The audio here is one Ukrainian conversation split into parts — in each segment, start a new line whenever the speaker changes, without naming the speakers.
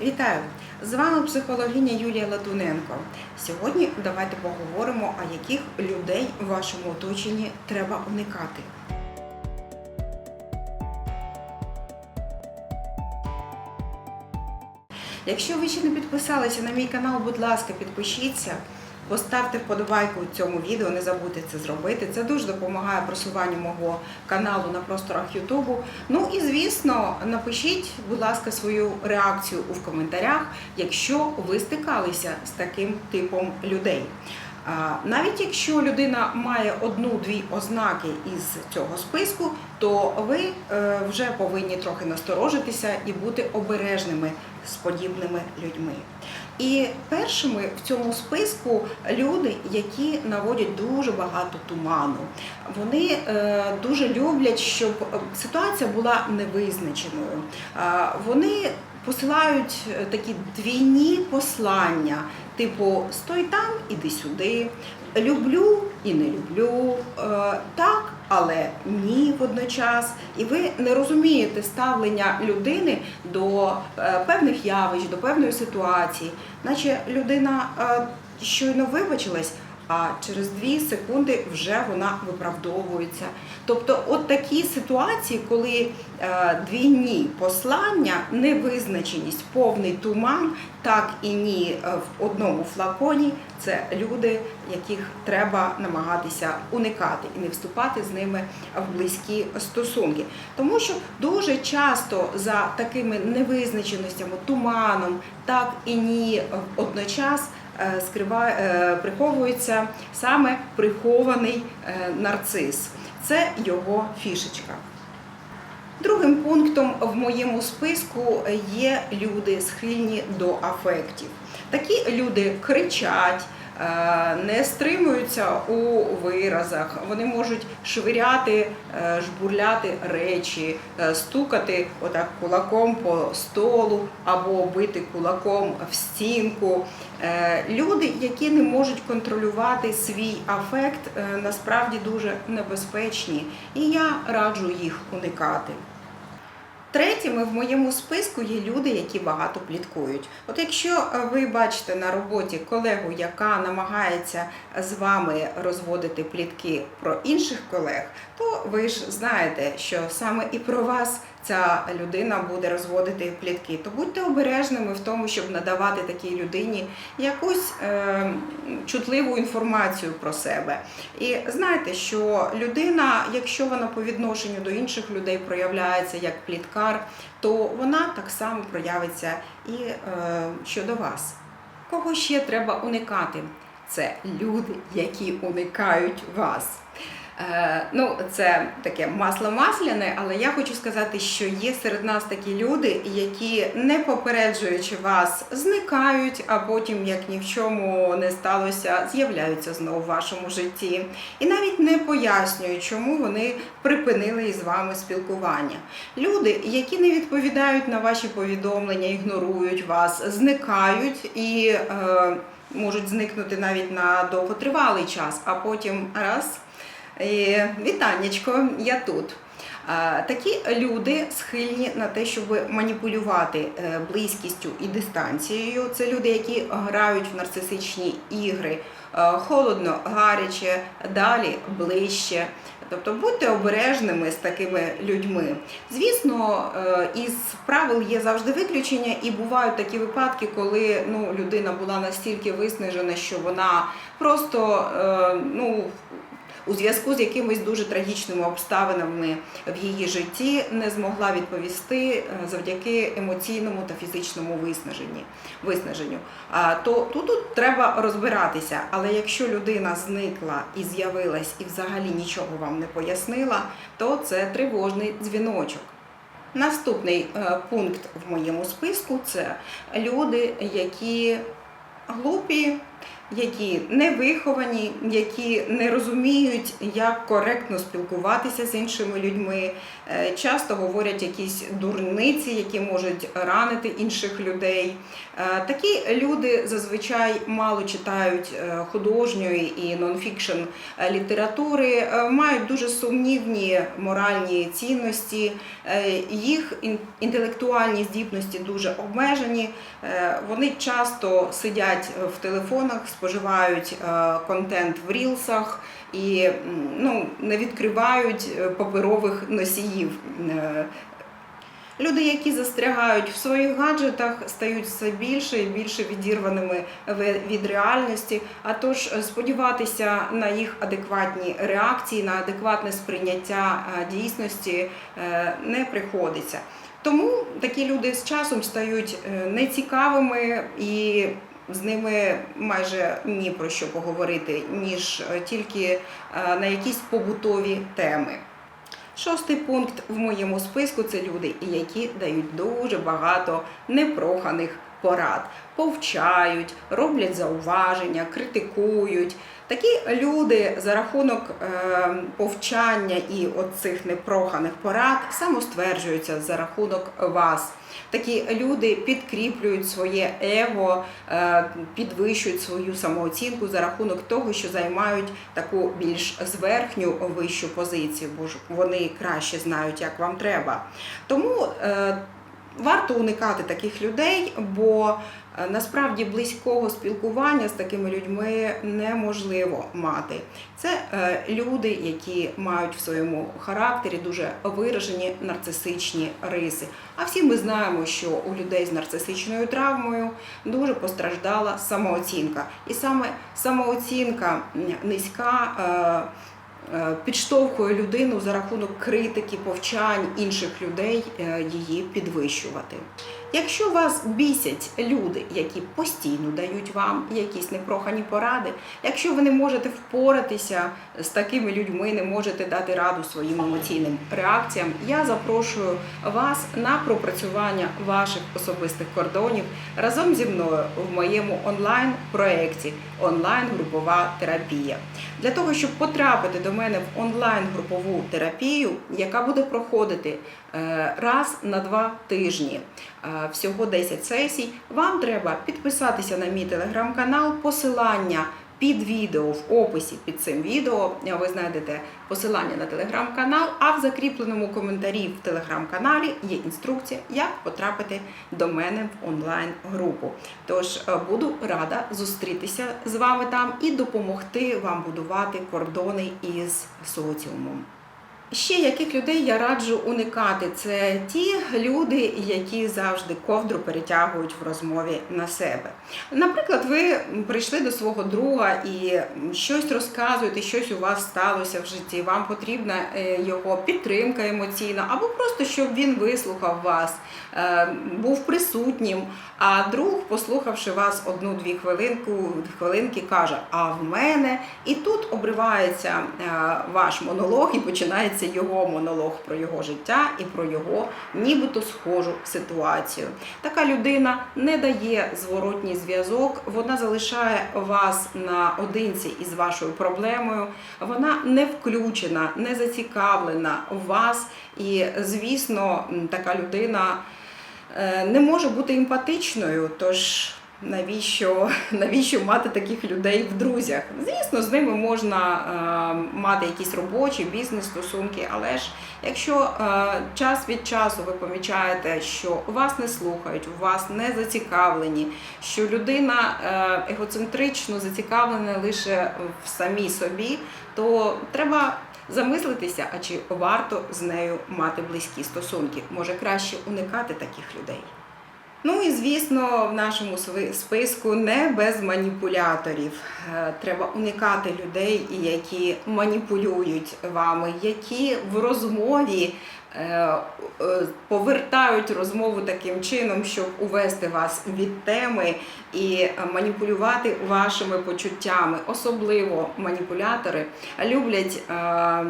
Вітаю! З вами психологиня Юлія Латуненко. Сьогодні давайте поговоримо, а яких людей в вашому оточенні треба уникати. Якщо ви ще не підписалися на мій канал, будь ласка, підпишіться. Поставте вподобайку цьому відео, не забудьте це зробити. Це дуже допомагає просуванню мого каналу на просторах Ютубу. Ну і звісно, напишіть, будь ласка, свою реакцію у коментарях, якщо ви стикалися з таким типом людей. Навіть якщо людина має одну-дві ознаки із цього списку, то ви е, вже повинні трохи насторожитися і бути обережними з подібними людьми. І першими в цьому списку люди, які наводять дуже багато туману. Вони е, дуже люблять, щоб ситуація була невизначеною. Вони посилають е, такі двійні послання, типу стой там, іди сюди, люблю і не люблю, е, так, але ні водночас. І ви не розумієте ставлення людини до е, певних явищ, до певної ситуації, наче людина е, щойно вибачилась. А через дві секунди вже вона виправдовується. Тобто, от такі ситуації, коли е, двійні послання, невизначеність, повний туман, так і ні в одному флаконі, це люди, яких треба намагатися уникати і не вступати з ними в близькі стосунки. Тому що дуже часто за такими невизначеностями, туманом, так і ні одночас е, е, приховується саме прихований е, нарцис. Це його фішечка. Другим пунктом в моєму списку є люди схильні до афектів. Такі люди кричать, не стримуються у виразах, вони можуть швиряти, е, жбурляти речі, е, стукати отак кулаком по столу або бити кулаком в стінку. Е, Люди, які не можуть контролювати свій афект, е, насправді дуже небезпечні, і я раджу їх уникати. Третіми в моєму списку є люди, які багато пліткують. От якщо е, ви бачите на роботі колегу, яка намагається з вами розводити плітки про інших колег, то ви ж знаєте, що саме і про вас ця людина буде розводити плітки. То будьте обережними в тому, щоб надавати такій людині якусь е, чутливу інформацію про себе. І знайте, що людина, якщо вона по відношенню до інших людей проявляється як пліткар, то вона так само проявиться і е, щодо вас. Кого ще треба уникати? Це люди, які уникають вас. Е, ну, це таке масло масляне, але я хочу сказати, що є серед нас такі люди, які, не попереджуючи вас, зникають, а потім, як ні в чому не сталося, з'являються знову в вашому житті. І навіть не пояснюють, чому вони припинили із вами спілкування. Люди, які не відповідають на ваші повідомлення, ігнорують вас, зникають і е, можуть зникнути навіть на довготривалий час, а потім раз. І, Вітаннячко, я тут. Такі люди схильні на те, щоб маніпулювати е, близькістю і дистанцією. Це люди, які грають в нарцисичні ігри е, холодно, гаряче, далі ближче. Тобто будьте обережними з такими людьми. Звісно, е, із правил є завжди виключення, і бувають такі випадки, коли ну, людина була настільки виснажена, що вона просто ну, у зв'язку з якимись дуже трагічними обставинами в її житті не змогла відповісти е, завдяки емоційному та фізичному виснаженню. То тут, треба розбиратися. Але якщо людина зникла і з'явилась і взагалі нічого вам не пояснила, то це тривожний дзвіночок. Наступний е, пункт в моєму списку це люди, які глупі, які не виховані, які не розуміють, як коректно спілкуватися з іншими людьми, е, часто говорять якісь дурниці, які можуть ранити інших людей. Е, Такі люди зазвичай мало читають е, художньої і нонфікшн літератури, мають дуже сумнівні моральні цінності, їх інтелектуальні здібності дуже обмежені. Вони часто сидять в телефонах, споживають е, контент в рілсах і ну, не відкривають е, паперових носіїв. Е, Люди, які застрягають в своїх гаджетах, стають все більше і більше відірваними від реальності. А тож сподіватися на їх адекватні реакції, на адекватне сприйняття дійсності не приходиться. Тому такі люди з часом стають нецікавими і з ними майже ні про що поговорити, ніж е, тільки е, на якісь побутові теми. Шостий пункт в моєму списку це люди, які дають дуже багато непроханих порад, повчають, роблять зауваження, критикують. Такі люди за рахунок е, повчання і оцих непроханих порад самостверджуються за рахунок вас. Такі люди підкріплюють своє его, е, підвищують свою самооцінку за рахунок того, що займають таку більш зверхню вищу позицію, бо ж вони краще знають, як вам треба. Тому е, варто уникати таких людей, бо е, насправді близького спілкування з такими людьми неможливо мати. Це е, люди, які мають в своєму характері дуже виражені нарцисичні риси. А всі ми знаємо, що у людей з нарцисичною травмою дуже постраждала самооцінка. І саме самооцінка низька. Е, Підштовхує людину за рахунок критики, повчань інших людей е, її підвищувати. Якщо вас бісять люди, які постійно дають вам якісь непрохані поради, якщо ви не можете впоратися з такими людьми, не можете дати раду своїм емоційним реакціям, я запрошую вас на пропрацювання ваших особистих кордонів разом зі мною в моєму онлайн-проєкті онлайн-групова терапія. Для того, щоб потрапити до мене в онлайн-групову терапію, яка буде проходити раз на два тижні, е, всього 10 сесій, вам треба підписатися на мій телеграм-канал, посилання. Під відео в описі під цим відео е, ви знайдете посилання на телеграм-канал, а в закріпленому коментарі в телеграм-каналі є інструкція, як потрапити до мене в онлайн-групу. Тож е, буду рада зустрітися з вами там і допомогти вам будувати кордони із соціумом. Ще яких людей я раджу уникати, це ті люди, які завжди ковдру перетягують в розмові на себе. Наприклад, ви прийшли до свого друга і щось розказуєте, щось у вас сталося в житті. Вам потрібна е, його підтримка емоційна, або просто щоб він вислухав вас, е, був присутнім. А друг, послухавши вас одну-дві хвилинку, хвилинки, каже: А в мене і тут обривається е, ваш монолог і починається його монолог про його життя і про його нібито схожу ситуацію. Така людина не дає зворотній зв'язок, вона залишає вас наодинці із вашою проблемою. Вона не включена, не зацікавлена в вас. І, звісно, така людина е, не може бути емпатичною. Тож навіщо, навіщо мати таких людей в друзях? Звісно, з ними можна е, мати якісь робочі бізнес-стосунки, але ж якщо е, час від часу ви помічаєте, що вас не слухають, у вас не зацікавлені, що людина е, егоцентрично зацікавлена лише в самій собі, то треба замислитися, а чи варто з нею мати близькі стосунки. Може краще уникати таких людей. Ну і звісно, в нашому списку не без маніпуляторів. Е, Треба уникати людей, які маніпулюють вами, які в розмові повертають розмову таким чином, щоб увести вас від теми і е, маніпулювати вашими почуттями. Особливо маніпулятори люблять е,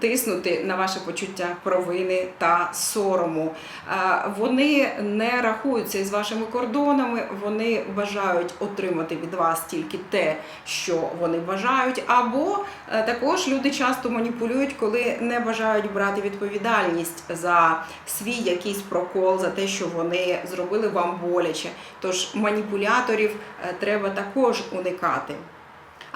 тиснути на ваше почуття провини та сорому. Е, Вони не рахуються із вашими кордонами, вони бажають отримати від вас тільки те, що вони бажають. Або е, також люди часто маніпулюють, коли не бажають брати відповідальність за свій якийсь прокол, за те, що вони зробили вам боляче. Тож маніпуляторів е, треба також уникати.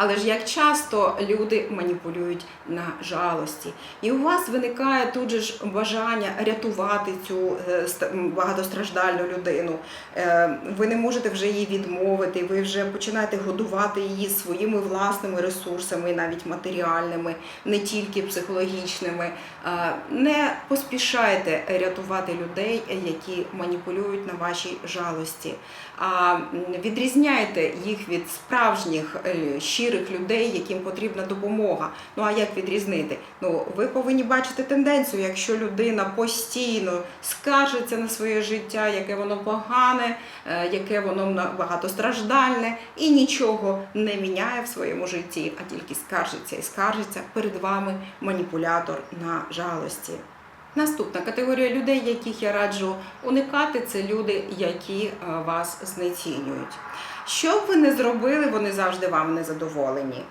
Але ж як часто люди маніпулюють на жалості, і у вас виникає тут же ж бажання рятувати цю е, багатостраждальну людину. Е, Ви не можете вже її відмовити, ви вже починаєте годувати її своїми власними ресурсами, навіть матеріальними, не тільки психологічними. Е, Не поспішайте рятувати людей, які маніпулюють на вашій жалості, а відрізняйте їх від справжніх е, щирих людей, яким потрібна допомога. Ну а як відрізнити? Ну ви повинні бачити тенденцію, якщо людина постійно скаржиться на своє життя, яке воно погане, е, яке воно багатостраждальне і нічого не міняє в своєму житті, а тільки скаржиться і скаржиться перед вами маніпулятор на жалості. Наступна категорія людей, яких я раджу уникати, це люди, які е, вас знецінюють. Що б ви не зробили, вони завжди вам не задоволені.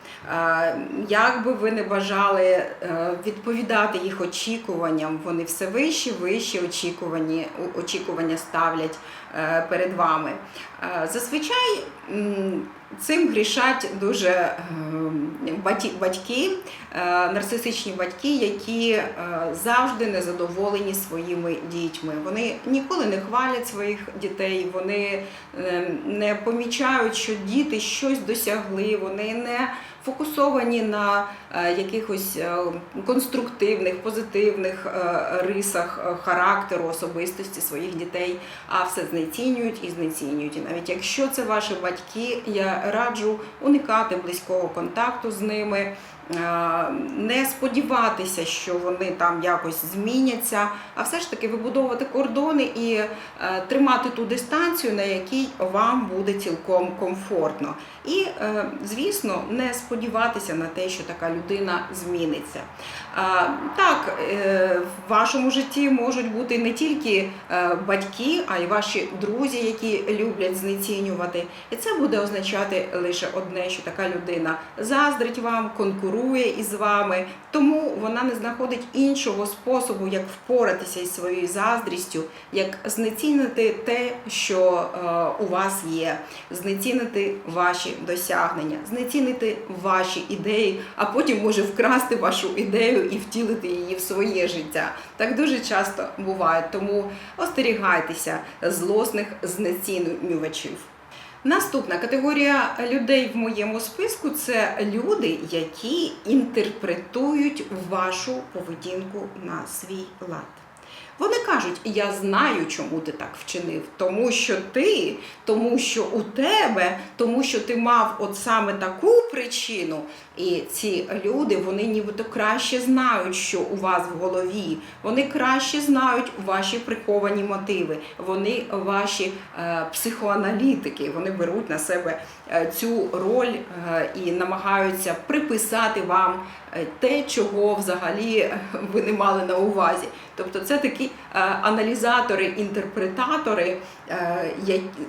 Як би ви не бажали е, відповідати їх очікуванням, вони все вищі, вищі очікування, очікування ставлять е, перед вами. Е, Зазвичай цим грішать дуже е, батьки, е, нарцисичні батьки, які е, завжди незадоволені своїми дітьми. Вони ніколи не хвалять своїх дітей, вони не помічають, що діти щось досягли, вони не фокусовані на е, якихось е, конструктивних, позитивних е, рисах характеру, особистості своїх дітей, а все знецінюють і знецінюють. І навіть якщо це ваші батьки, я раджу уникати близького контакту з ними. Не сподіватися, що вони там якось зміняться, а все ж таки вибудовувати кордони і тримати ту дистанцію, на якій вам буде цілком комфортно. І, звісно, не сподіватися на те, що така людина зміниться. Так, е, в вашому житті можуть бути не тільки е, батьки, а й ваші друзі, які люблять знецінювати. І це буде означати лише одне, що така людина заздрить вам, конкурує із вами, тому вона не знаходить іншого способу, як впоратися із своєю заздрістю, як знецінити те, що е, у вас є, знецінити ваші досягнення, знецінити ваші ідеї, а потім може вкрасти вашу ідею і втілити її в своє життя. Так дуже часто буває. Тому остерігайтеся злосних знецінювачів. Наступна категорія людей в моєму списку це люди, які інтерпретують вашу поведінку на свій лад. Вони кажуть, я знаю, чому ти так вчинив, тому що ти, тому що у тебе, тому що ти мав от саме таку причину. І ці люди, вони нібито краще знають, що у вас в голові. Вони краще знають ваші приховані мотиви. Вони ваші е, психоаналітики. Вони беруть на себе е, цю роль е, і намагаються приписати вам те, чого взагалі е, ви не мали на увазі. Тобто це такі е, аналізатори, інтерпретатори, е,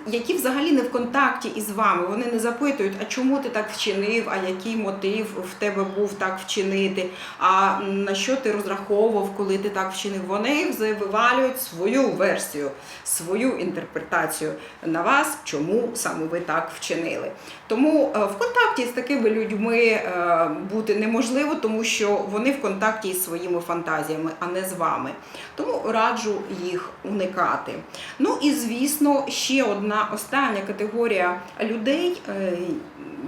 які взагалі не в контакті із вами. Вони не запитують, а чому ти так вчинив, а який мотив в тебе був так вчинити, а на що ти розраховував, коли ти так вчинив. Вони вивалюють свою версію, свою інтерпретацію на вас, чому саме ви так вчинили. Тому е, в контакті з такими людьми е, бути неможливо, тому що вони в контакті із своїми фантазіями, а не з вами. Тому раджу їх уникати. Ну і звісно, ще одна остання категорія людей, е,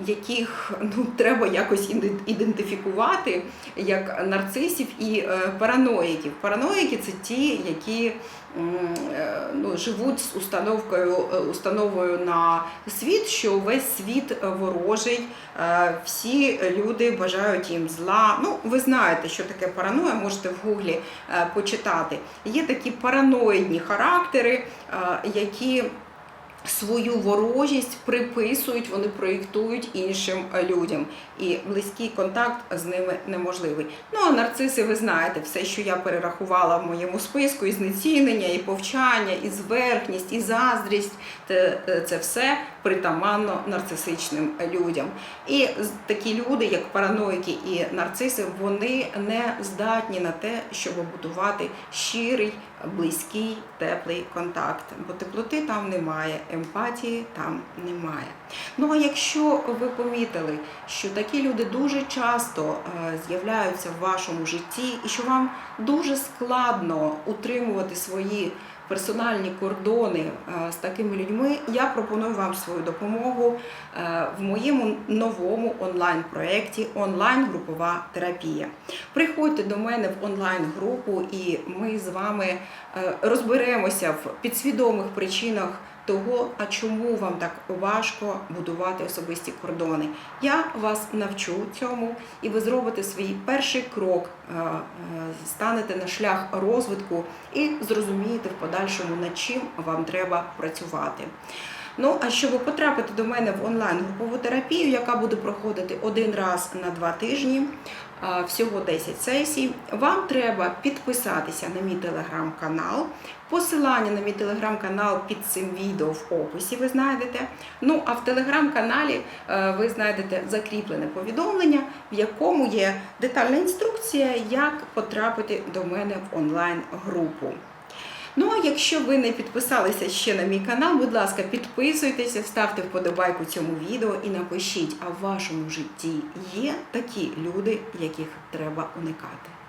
яких ну, треба якось ідентифікувати як нарцисів і е, параноїків. Параноїки це ті, які е, ну, живуть з установкою, е, установою на світ, що весь світ ворожий, всі люди бажають їм зла. Ну, ви знаєте, що таке параноя, можете в гуглі почитати. Є такі параноїдні характери, які свою ворожість приписують, вони проєктують іншим е, людям. І близький контакт з ними неможливий. Ну а нарциси, ви знаєте, все, що я перерахувала в моєму списку, і знецінення, і повчання, і зверхність, і заздрість, це, це все притаманно нарцисичним людям. І такі люди, як параноїки і нарциси, вони не здатні на те, щоб будувати щирий, близький, теплий контакт. Бо теплоти там немає, емпатії там немає. Ну а якщо ви помітили, що такі люди дуже часто е, з'являються в вашому житті, і що вам дуже складно утримувати свої персональні кордони е, з такими людьми, я пропоную вам свою допомогу е, в моєму новому онлайн-проєкті онлайн-групова терапія. Приходьте до мене в онлайн-групу, і ми з вами розберемося в підсвідомих причинах того, а чому вам так важко будувати особисті кордони. Я вас навчу цьому, і ви зробите свій перший крок, е, е, станете на шлях розвитку і зрозумієте в подальшому, над чим вам треба працювати. Ну, а щоб потрапити до мене в онлайн-групову терапію, яка буде проходити один раз на два тижні, всього 10 сесій, вам треба підписатися на мій телеграм-канал. Посилання на мій телеграм-канал під цим відео в описі ви знайдете. Ну а в телеграм-каналі е, ви знайдете закріплене повідомлення, в якому є детальна інструкція, як потрапити до мене в онлайн-групу. Ну а якщо ви не підписалися ще на мій канал, будь ласка, підписуйтеся, ставте вподобайку цьому відео і напишіть, а в вашому житті є такі люди, яких треба уникати.